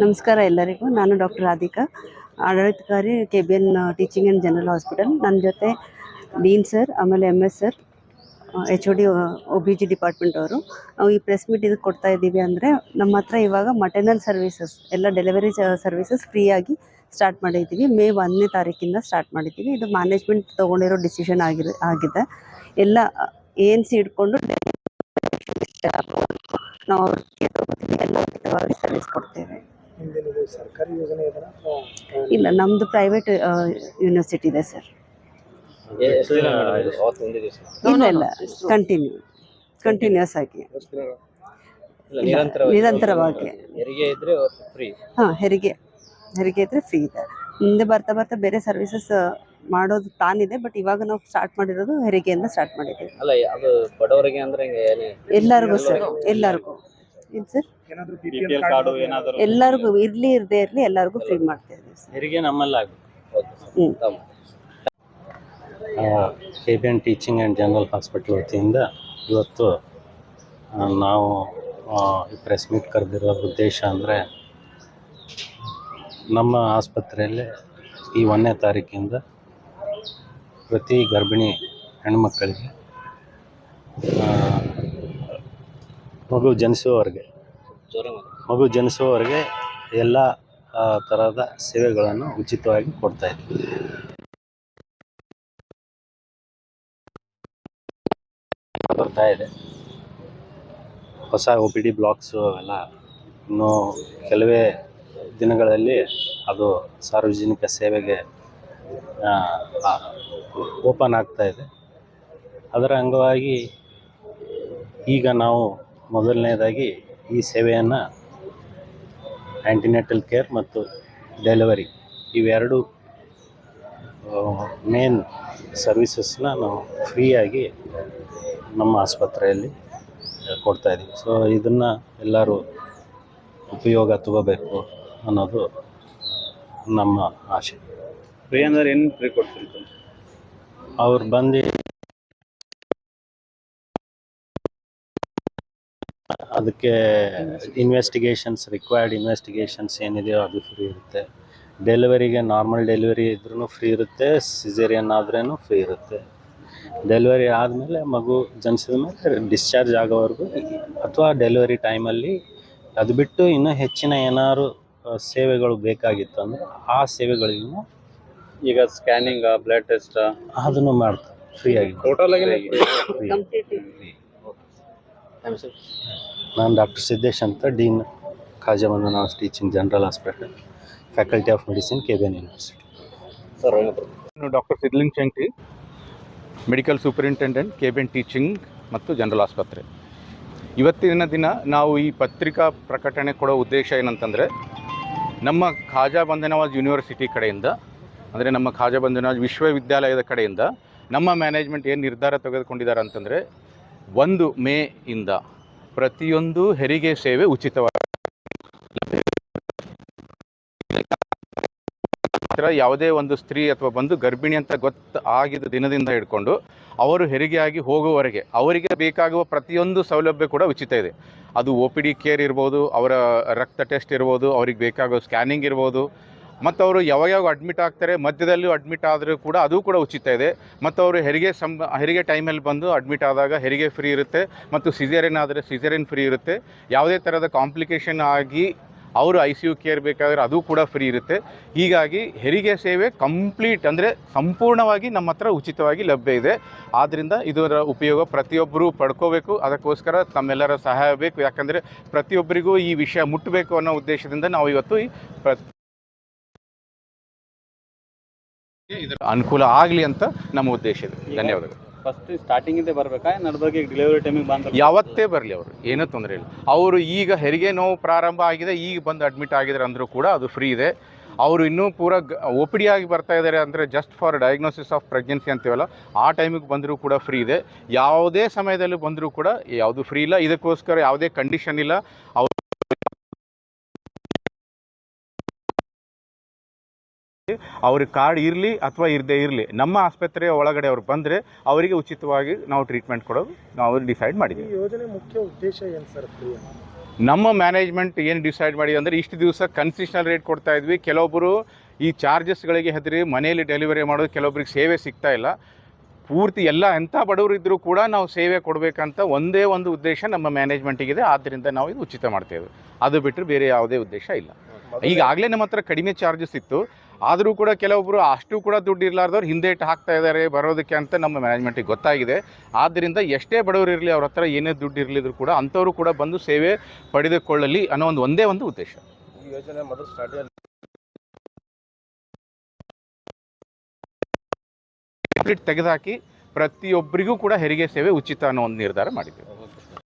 ನಮಸ್ಕಾರ ಎಲ್ಲರಿಗೂ. ನಾನು doctor Radhika, ಆಡಳಿತಕಾರಿ K B N teaching and general hospital. ನನ್ನ ಜೊತೆ ಡೀನ್ ಸರ್, ಆಮೇಲೆ M S sir H O D O B G department ಅವರು. ನಾವು ಈ ಪ್ರೆಸ್ ಮೀಟ್ ಇದು ಕೊಡ್ತಾ ಇದ್ದೀವಿ ಅಂದರೆ ನಮ್ಮ ಹತ್ರ ಇವಾಗ ಮಟರ್ನಲ್ ಸರ್ವಿಸಸ್ ಎಲ್ಲ ಡೆಲಿವರಿ ಸರ್ವಿಸಸ್ ಫ್ರೀಯಾಗಿ ಸ್ಟಾರ್ಟ್ ಮಾಡಿದ್ದೀವಿ. ಮೇ ಒಂದನೇ ತಾರೀಕಿಂದ ಸ್ಟಾರ್ಟ್ ಮಾಡಿದ್ದೀವಿ. ಇದು ಮ್ಯಾನೇಜ್ಮೆಂಟ್ ತೊಗೊಂಡಿರೋ ಡಿಸಿಷನ್ ಆಗಿರೋ, ಆಗಿದೆ. ಎಲ್ಲ ಏನು ಸಿ ಇಟ್ಕೊಂಡು ನಾವು ಅವ್ರಿಗೆ ತಗೋತೀವಿ ಎಲ್ಲ ಉಚಿತವಾಗಿ ಸರ್ವಿಸ್ ಕೊಡ್ತೇವೆ. ಹಿಂದಿನ ಸರ್ಕಾರಿ ಯೋಜನೆ ಇದರ ಇಲ್ಲ ನಮ್ಮದು ಪ್ರೈವೇಟ್ ಯೂನಿವರ್ಸಿಟಿ ಇದೆ ಸರ್. ಎಷ್ಟು ದಿನ? ಅವತ್ತು ಒಂದೇ ದಿವಸ? ಇಲ್ಲ ಇಲ್ಲ ಕಂಟಿನ್ಯೂ ಕಂಟಿನ್ಯೂಸ್ ಆಗಿ. ಇಲ್ಲ ನಿರಂತರವಾಗಿ. ನಿರಂತರವಾಗಿ. ಹೆರಿಗೆ ಇದ್ರೆ ಫ್ರೀ ಹಾಂ ಹೆರಿಗೆ. ಹೆರಿಗೆ ಇದ್ರೆ ಫ್ರೀ ಇದೆ. ಮುಂದೆ ಬರ್ತಾ ಬರ್ತಾ ಬೇರೆ ಸರ್ವಿಸಸ್ ಮಾಡೋದು ತಾನಿದೆ ಇದೆ ಬಟ್ ಇವಾಗ ನಾವು ಸ್ಟಾರ್ಟ್ ಮಾಡಿರೋದು ಹೆರಿಗೆಯಿಂದ ಸ್ಟಾರ್ಟ್ ಮಾಡಿದ್ದೀವಿ. ಅಲ್ಲ ಅದು ಬಡವರಿಗೆ ಅಂದ್ರೆ ಎಲ್ಲರಿಗೂ ಸರ್ ಎಲ್ಲರಿಗೂ? ಏನು ಸರ್ ಎಲ್ಲರಿಗೂ ಇರ್ಲಿ ಇರದೇ ಇರಲಿ ಎಲ್ಲರಿಗೂ ಫ್ರೀ ಮಾಡ್ತಾ ಇದ್ದೀವಿ ಸರ್ ಹೆರಿಗೆ ನಮ್ಮಲ್ಲಿ K B N teaching and general hospital ವತಿಯಿಂದ ಇವತ್ತು ನಾವು ನಾವು ಪ್ರೆಸ್ ಮೀಟ್ ಕರೆದಿರೋ ಉದ್ದೇಶ ಅಂದರೆ ನಮ್ಮ ಆಸ್ಪತ್ರೆಯಲ್ಲಿ ಈ ಒಂದನೇ ತಾರೀಕಿಂದ ಪ್ರತಿ ಗರ್ಭಿಣಿ ಹೆಣ್ಮಕ್ಕಳಿಗೆ ಮಗು ಜನಿಸುವವರೆಗೆ. ಮಗು ಜನಿಸುವವರೆಗೆ ಎಲ್ಲ ಥರದ ಸೇವೆಗಳನ್ನು ಉಚಿತವಾಗಿ ಕೊಡ್ತಾ ಇದ್ದೀವಿ ಬರ್ತಾ ಇದೆ ಹೊಸ ಒ ಪಿ ಡಿ ಬ್ಲಾಕ್ಸು ಅವೆಲ್ಲ ಇನ್ನೂ ಕೆಲವೇ ದಿನಗಳಲ್ಲಿ ಅದು ಸಾರ್ವಜನಿಕ ಸೇವೆಗೆ ಓಪನ್ ಆಗ್ತಾ ಇದೆ. ಅದರ ಅಂಗವಾಗಿ ಈಗ ನಾವು ಮೊದಲನೇದಾಗಿ ಈ ಸೇವೆಯನ್ನು ಆ್ಯಂಟಿನೆಟಲ್ ಕೇರ್ ಮತ್ತು ಡೆಲಿವರಿ ಇವೆರಡು ಮೇನ್ ಸರ್ವಿಸಸ್ನ ನಾವು ಫ್ರೀಯಾಗಿ ನಮ್ಮ ಆಸ್ಪತ್ರೆಯಲ್ಲಿ ಕೊಡ್ತಾ ಇದ್ದೀವಿ ಸೊ ಇದನ್ನು ಎಲ್ಲರೂ ಉಪಯೋಗ ತಗೋಬೇಕು ಅನ್ನೋದು ನಮ್ಮ ಆಶೆ. ಫ್ರೀ ಅಂದ್ರೆ ಏನು ಫ್ರೀ ಕೊಡ್ತೀರಿ ಅವ್ರು ಬಂದು ಅದಕ್ಕೆ ಇನ್ವೆಸ್ಟಿಗೇಷನ್ಸ್ ರಿಕ್ವೈರ್ಡ್ ಇನ್ವೆಸ್ಟಿಗೇಷನ್ಸ್ ಏನಿದೆಯೋ ಅದು ಫ್ರೀ ಇರುತ್ತೆ. ಡೆಲಿವರಿಗೆ ನಾರ್ಮಲ್ ಡೆಲಿವರಿ ಇದ್ರೂ ಫ್ರೀ ಇರುತ್ತೆ ಸಿಜೇರಿಯನ್ ಆದ್ರೂ ಫ್ರೀ ಇರುತ್ತೆ. ಡೆಲಿವರಿ ಆದಮೇಲೆ ಮಗು ಜನಿಸಿದ ಮೇಲೆ ಡಿಸ್ಚಾರ್ಜ್ ಆಗೋವರೆಗೂ ಅಥವಾ ಡೆಲಿವರಿ ಟೈಮಲ್ಲಿ ಅದು ಬಿಟ್ಟು ಇನ್ನೂ ಹೆಚ್ಚಿನ ಏನಾದ್ರು ಸೇವೆಗಳು ಬೇಕಾಗಿತ್ತು ಅಂದರೆ ಆ ಸೇವೆಗಳಿಗೂ ಈಗ ಸ್ಕ್ಯಾನಿಂಗ್ ಬ್ಲಡ್ ಟೆಸ್ಟ್ ಅದನ್ನು ಮಾಡ್ತಾರೆ. ಆಗಿ. ಟೋಟಲ್ ಆಗಿ? ನಾನು ಡಾಕ್ಟರ್ ಸಿದ್ದೇಶ್ ಅಂತ dean Khaja ಮಂದನಾಸ್ teaching general hospital faculty of medicine K B N university sir. ನಾನು ಡಾಕ್ಟರ್ ಸಿದ್ಲಿಂಗ್ ಶೆಂಟಿ ಮೆಡಿಕಲ್ ಸೂಪರಿಂಟೆಂಡೆಂಟ್ ಕೆಬಿನ್ ಟೀಚಿಂಗ್ ಮತ್ತು ಜನರಲ್ ಆಸ್ಪತ್ರೆ ಇವತ್ತಿನ ದಿನ ನಾವು ಈ ಪತ್ರಿಕಾ ಪ್ರಕಟಣೆ ಕೊಡೋ ಉದ್ದೇಶ ಏನಂತಂದರೆ ನಮ್ಮ ಖಾಜಾ ಬಂದನವಾಜ್ ಯೂನಿವರ್ಸಿಟಿ ಕಡೆಯಿಂದ ಅಂದರೆ ನಮ್ಮ ಖಾಜಾ ವಿಶ್ವವಿದ್ಯಾಲಯದ ಕಡೆಯಿಂದ ನಮ್ಮ ಮ್ಯಾನೇಜ್ಮೆಂಟ್ ಏನು ನಿರ್ಧಾರ ತೆಗೆದುಕೊಂಡಿದ್ದಾರೆ ಅಂತಂದರೆ, ಒಂದು ಮೇ ಇಂದ ಪ್ರತಿಯೊಂದು ಹೆರಿಗೆ ಸೇವೆ ಉಚಿತವಾಗಿ ಯಾವುದೇ ಒಂದು ಸ್ತ್ರೀ ಅಥವಾ ಬಂದು ಗರ್ಭಿಣಿ ಅಂತ ಗೊತ್ತು ಆಗಿದ ದಿನದಿಂದ ಹಿಡ್ಕೊಂಡು ಅವರು ಹೆರಿಗೆಯಾಗಿ ಹೋಗುವವರೆಗೆ ಅವರಿಗೆ ಬೇಕಾಗುವ ಪ್ರತಿಯೊಂದು ಸೌಲಭ್ಯ ಕೂಡ ಉಚಿತ ಇದೆ. ಅದು ಒ ಪಿ ಡಿ ಕೇರ್ ಇರ್ಬೋದು, ಅವರ ರಕ್ತ ಟೆಸ್ಟ್ ಇರ್ಬೋದು, ಅವ್ರಿಗೆ ಬೇಕಾಗೋ ಸ್ಕ್ಯಾನಿಂಗ್ ಇರ್ಬೋದು ಮತ್ತು ಅವರು ಯಾವಾಗ ಯಾವಾಗ ಅಡ್ಮಿಟ್ ಆಗ್ತಾರೆ, ಮಧ್ಯದಲ್ಲೂ ಅಡ್ಮಿಟ್ ಆದರೂ ಕೂಡ ಅದು ಕೂಡ ಉಚಿತ ಇದೆ. ಮತ್ತು ಅವರು ಹೆರಿಗೆ ಸಂ ಹೆರಿಗೆ ಟೈಮಲ್ಲಿ ಬಂದು ಅಡ್ಮಿಟ್ ಆದಾಗ ಹೆರಿಗೆ ಫ್ರೀ ಇರುತ್ತೆ, ಮತ್ತು ಸಿಜೇರಿಯನ್ ಆದರೆ ಸಿಜೇರಿಯನ್ ಫ್ರೀ ಇರುತ್ತೆ. ಯಾವುದೇ ಥರದ ಕಾಂಪ್ಲಿಕೇಶನ್ ಆಗಿ ಅವರು ಐ ಸಿ ಯು ಕೇರ್ ಬೇಕಾದರೆ ಅದು ಕೂಡ ಫ್ರೀ ಇರುತ್ತೆ. ಹೀಗಾಗಿ ಹೆರಿಗೆ ಸೇವೆ ಕಂಪ್ಲೀಟ್ ಅಂದರೆ ಸಂಪೂರ್ಣವಾಗಿ ನಮ್ಮ ಹತ್ರ ಉಚಿತವಾಗಿ ಲಭ್ಯ ಇದೆ. ಆದ್ದರಿಂದ ಇದರ ಉಪಯೋಗ ಪ್ರತಿಯೊಬ್ಬರು ಪಡ್ಕೋಬೇಕು. ಅದಕ್ಕೋಸ್ಕರ ತಮ್ಮೆಲ್ಲರ ಸಹಾಯ ಬೇಕು. ಯಾಕಂದರೆ ಪ್ರತಿಯೊಬ್ಬರಿಗೂ ಈ ವಿಷಯ ಮುಟ್ಟಬೇಕು ಅನ್ನೋ ಉದ್ದೇಶದಿಂದ ನಾವು ಇವತ್ತು ಈ ಪ್ರ ಇದರ ಅನುಕೂಲ ಆಗಲಿ ಅಂತ ನಮ್ಮ ಉದ್ದೇಶ ಇದೆ. ಧನ್ಯವಾದಗಳು. ಫಸ್ಟ್ ಸ್ಟಾರ್ಟಿಂಗ್ ಇಂದ ಬರ್ಬೇಕಾ? ನಡ್ಬರ್ಗೆ ಡೆಲಿವರಿ ಟೈಮಿಗೆ ಬಂದ ಯಾವತ್ತೇ ಬರಲಿ ಅವರು ಏನೂ ತೊಂದರೆ ಇಲ್ಲ. ಅವರು ಈಗ ಹೆರಿಗೆ ನೋವು ಪ್ರಾರಂಭ ಆಗಿದೆ ಈಗ ಬಂದು ಅಡ್ಮಿಟ್ ಆಗಿದ್ದಾರೆ ಅಂದರೂ ಕೂಡ ಅದು ಫ್ರೀ ಇದೆ. ಅವರು ಇನ್ನೂ ಪೂರ ಒ ಪಿ ಡಿ ಆಗಿ ಬರ್ತಾ ಇದ್ದಾರೆ ಅಂದರೆ just for diagnosis of pregnancy ಅಂತೀವಲ್ಲ ಆ ಟೈಮಿಗೆ ಬಂದರೂ ಕೂಡ ಫ್ರೀ ಇದೆ. ಯಾವುದೇ ಸಮಯದಲ್ಲಿ ಬಂದರೂ ಕೂಡ ಯಾವುದು ಫ್ರೀ ಇಲ್ಲ. ಇದಕ್ಕೋಸ್ಕರ ಯಾವುದೇ ಕಂಡೀಷನ್ ಇಲ್ಲ. ಅವ್ರು ಅವ್ರ ಕಾರ್ಡ್ ಇರಲಿ ಅಥವಾ ಇರದೇ ಇರಲಿ ನಮ್ಮ ಆಸ್ಪತ್ರೆಯ ಒಳಗಡೆ ಅವ್ರು ಬಂದರೆ ಅವರಿಗೆ ಉಚಿತವಾಗಿ ನಾವು ಟ್ರೀಟ್ಮೆಂಟ್ ಕೊಡೋದು ನಾವು ಡಿಸೈಡ್ ಮಾಡಿದ್ದೀವಿ. ಯೋಜನೆ ಮುಖ್ಯ ಉದ್ದೇಶ ಏನು ಸರ್ ನಮ್ಮ ಮ್ಯಾನೇಜ್ಮೆಂಟ್ ಏನು ಡಿಸೈಡ್ ಮಾಡಿ ಅಂದರೆ ಇಷ್ಟು ದಿವಸ ಕನ್ಸಿಷನಲ್ ರೇಟ್ ಕೊಡ್ತಾ ಇದ್ವಿ. ಕೆಲವೊಬ್ಬರು ಈ ಚಾರ್ಜಸ್ಗಳಿಗೆ ಹೆದರಿ ಮನೆಯಲ್ಲಿ ಡೆಲಿವರಿ ಮಾಡೋದು ಕೆಲವೊಬ್ರಿಗೆ ಸೇವೆ ಸಿಗ್ತಾ ಇಲ್ಲ. ಪೂರ್ತಿ ಎಲ್ಲ ಎಂಥ ಬಡವರು ಇದ್ದರೂ ಕೂಡ ನಾವು ಸೇವೆ ಕೊಡಬೇಕಂತ ಒಂದೇ ಒಂದು ಉದ್ದೇಶ ನಮ್ಮ ಮ್ಯಾನೇಜ್ಮೆಂಟಿಗಿದೆ ಆದ್ದರಿಂದ ನಾವು ಇದು ಉಚಿತ ಮಾಡ್ತೇವೆ ಅದು ಬಿಟ್ಟರೆ ಬೇರೆ ಯಾವುದೇ ಉದ್ದೇಶ ಇಲ್ಲ. ಈಗಾಗಲೇ ನಮ್ಮ ಹತ್ರ ಕಡಿಮೆ ಚಾರ್ಜಸ್ ಇತ್ತು. ಆದರೂ ಕೂಡ ಕೆಲವೊಬ್ಬರು ಅಷ್ಟು ಕೂಡ ದುಡ್ಡು ಇರಲಾರ್ದವ್ರು ಹಿಂದೆ ಇಟ್ಟು ಹಾಕ್ತಾ ಇದ್ದಾರೆ ಬರೋದಕ್ಕೆ ಅಂತ ನಮ್ಮ ಮ್ಯಾನೇಜ್ಮೆಂಟಿಗೆ ಗೊತ್ತಾಗಿದೆ. ಆದ್ದರಿಂದ ಎಷ್ಟೇ ಬಡವರು ಇರಲಿ ಅವ್ರ ಹತ್ರ ಏನೇ ದುಡ್ಡು ಇರಲಿದ್ರು ಕೂಡ ಅಂಥವರು ಕೂಡ ಬಂದು ಸೇವೆ ಪಡೆದುಕೊಳ್ಳಲಿ ಅನ್ನೋ ಒಂದು ಒಂದೇ ಒಂದು ಉದ್ದೇಶ. ಈ ಯೋಜನೆ ಮೊದಲು ತೆಗೆದುಹಾಕಿ ಪ್ರತಿಯೊಬ್ಬರಿಗೂ ಕೂಡ ಹೆರಿಗೆ ಸೇವೆ ಉಚಿತ ಅನ್ನೋ ಒಂದು ನಿರ್ಧಾರ ಮಾಡಿದ್ದೇವೆ